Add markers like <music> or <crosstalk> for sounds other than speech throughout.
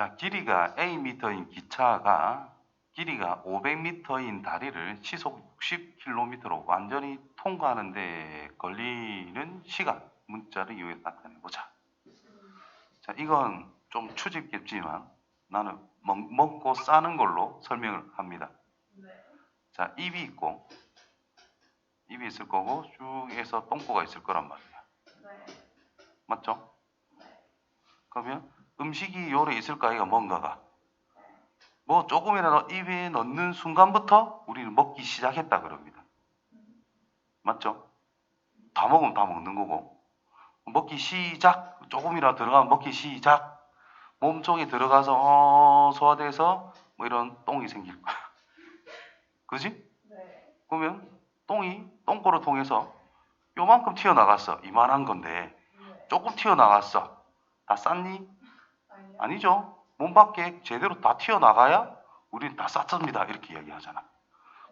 자, 길이가 Am인 기차가 길이가 500m인 다리를 시속 60km로 완전히 통과하는 데 걸리는 시간 문자를 이용해 나타내 보자. 자, 이건 좀 추집 깊지만 나는 먹, 먹고 싸는 걸로 설명을 합니다. 네. 자, 입이 있고 입이 있을 거고 쭉 해서 똥꼬가 있을 거란 말이야. 네. 맞죠? 그러면 음식이 요래 있을까 이가 뭔가가 뭐 조금이라도 입에 넣는 순간부터 우리는 먹기 시작했다 그럽니다. 맞죠? 다 먹으면 다 먹는 거고 먹기 시작 조금이라도 들어가면 먹기 시작 몸속에 들어가서 어, 소화돼서 뭐 이런 똥이 생길 거야. <laughs> 그지? 네. 그러면 똥이 똥꼬를 통해서 요만큼 튀어나갔어. 이만한 건데 네. 조금 튀어나갔어. 다 쌌니? 아니죠. 몸 밖에 제대로 다 튀어나가야 우리는 다 쌌습니다. 이렇게 이야기하잖아.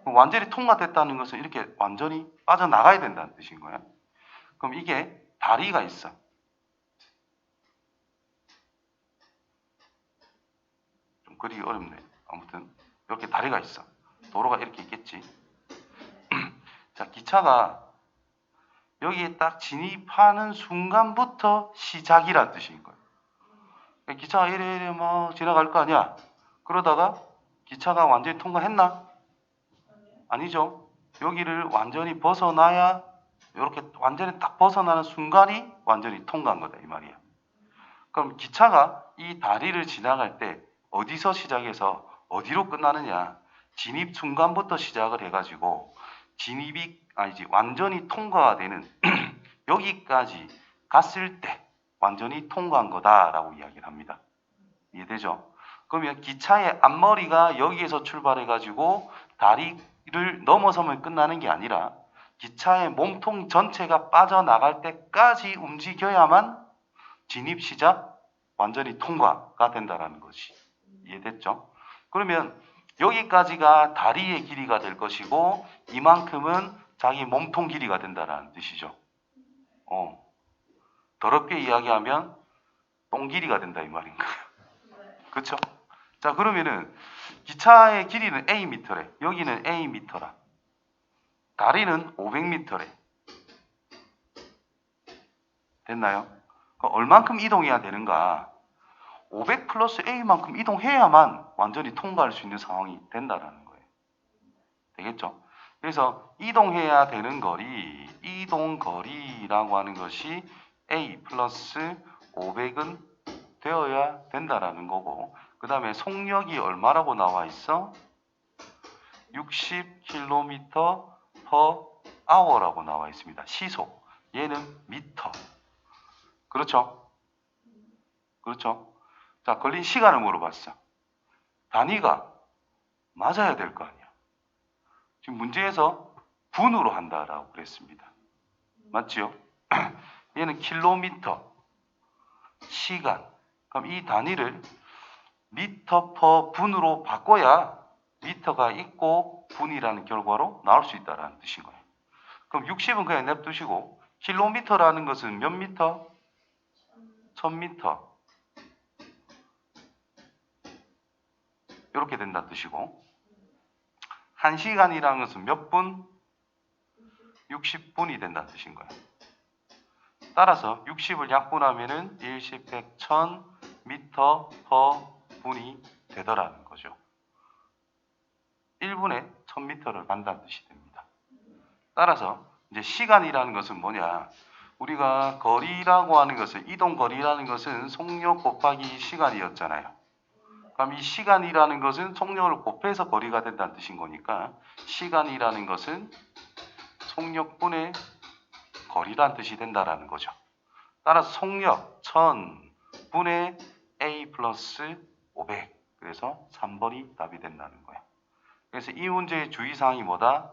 완전히 통과됐다는 것은 이렇게 완전히 빠져나가야 된다는 뜻인 거야. 그럼 이게 다리가 있어. 좀 그리기 어렵네. 아무튼 이렇게 다리가 있어. 도로가 이렇게 있겠지. <clears throat> 자, 기차가 여기에 딱 진입하는 순간부터 시작이란 뜻인 거예요. 기차가 이래 이래 막 지나갈 거 아니야. 그러다가 기차가 완전히 통과했나? 아니죠. 여기를 완전히 벗어나야 이렇게 완전히 딱 벗어나는 순간이 완전히 통과한 거다 이 말이야. 그럼 기차가 이 다리를 지나갈 때 어디서 시작해서 어디로 끝나느냐? 진입 순간부터 시작을 해가지고 진입이 아니지 완전히 통과가 되는 <clears throat> 여기까지 갔을 때 완전히 통과한 거다라고 이야기를 합니다. 이해되죠? 그러면 기차의 앞머리가 여기에서 출발해가지고 다리를 넘어서면 끝나는 게 아니라 기차의 몸통 전체가 빠져나갈 때까지 움직여야만 진입 시작 완전히 통과가 된다라는 것이 이해됐죠? 그러면 여기까지가 다리의 길이가 될 것이고 이만큼은 자기 몸통 길이가 된다라는 뜻이죠. 어. 더럽게 이야기하면 똥 길이가 된다 이 말인. 네. 그렇죠? 자 그러면은 기차의 길이는 A 미터래. 여기는 A 미터라. 다리는 500미터래. 됐나요? 그럼 얼만큼 이동해야 되는가? 500 플러스 A만큼 이동해야만 완전히 통과할 수 있는 상황이 된다라는 거예요. 되겠죠? 그래서 이동해야 되는 거리, 이동 거리라고 하는 것이 A 플러스 500은 되어야 된다라는 거고, 그 다음에 속력이 얼마라고 나와 있어? 60km per hour라고 나와 있습니다. 시속. 얘는 미터. 그렇죠? 그렇죠? 자, 걸린 시간을 물어봤어. 단위가 맞아야 될 거 아니야. 지금 문제에서 분으로 한다라고 그랬습니다. 맞지요? <clears throat> 얘는 킬로미터, 시간. 그럼 이 단위를 미터 퍼 분으로 바꿔야 미터가 있고 분이라는 결과로 나올 수 있다라는 뜻인 거예요. 그럼 60은 그냥 냅두시고 킬로미터라는 것은 몇 미터? 1000미터. 이렇게 된다는 뜻이고 한 시간이라는 것은 몇 분? 60분이 된다는 뜻인 거예요. 따라서 60을 약분하면은 1, 10, 100, 1000 미터 퍼 분이 되더라는 거죠. 1분에 1000미터를 간다는 뜻이 됩니다. 따라서 이제 시간이라는 것은 뭐냐? 우리가 거리라고 하는 것은 이동 거리라는 것은 속력 곱하기 시간이었잖아요. 그럼 이 시간이라는 것은 속력을 곱해서 거리가 된다는 뜻인 거니까 시간이라는 것은 속력분의 거리라는 뜻이 된다라는 거죠. 따라서 속력 1000분의 A 플러스 500 그래서 3번이 답이 된다는 거예요. 그래서 이 문제의 주의사항이 뭐다?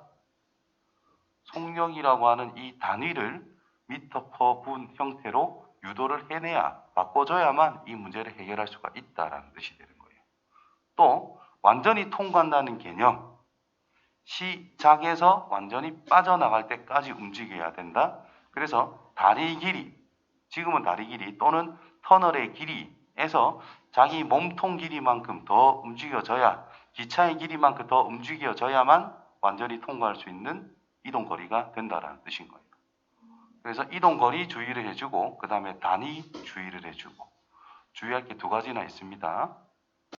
속력이라고 하는 이 단위를 미터 퍼 분 형태로 유도를 해내야 바꿔줘야만 이 문제를 해결할 수가 있다라는 뜻이 되는 거예요. 또 완전히 통과한다는 개념 시작에서 완전히 빠져나갈 때까지 움직여야 된다. 그래서 다리 길이 지금은 다리 길이 또는 터널의 길이에서 자기 몸통 길이만큼 더 움직여져야 기차의 길이만큼 더 움직여져야만 완전히 통과할 수 있는 이동 거리가 된다라는 뜻인 거예요. 그래서 이동 거리 주의를 해주고 그 다음에 단위 주의를 해주고 주의할 게 두 가지나 있습니다.